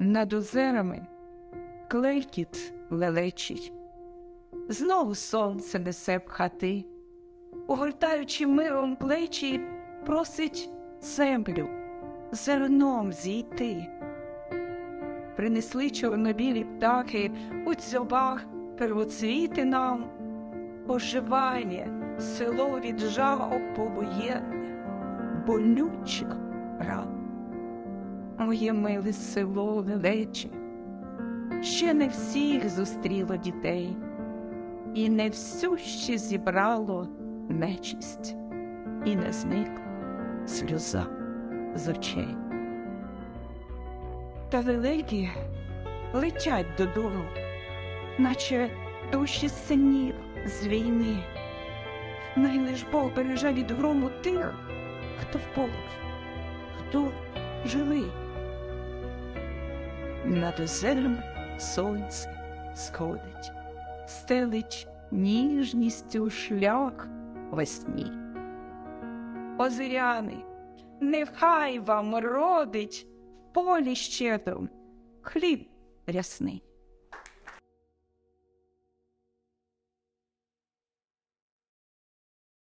Над озерами клейкіт лелечить, знову сонце несе в хати, огортаючи миром плечі, просить землю зерном зійти. Принесли чорнобілі птахи у дзьобах первоцвіти нам, оживає село від жагу повоєнне, болючих ран. Моє миле село величе, ще не всіх зустріло дітей, і не всю ще зібрало нечисть, і не зникла сльоза з очей. Та великі летять додому, наче душі синів з війни. Най лиш Бог береже від грому тих, хто в хто живий. Над озером сонце сходить, стелить ніжністю шлях весні. Озеряни, нехай вам родить в полі щедром хліб рясний.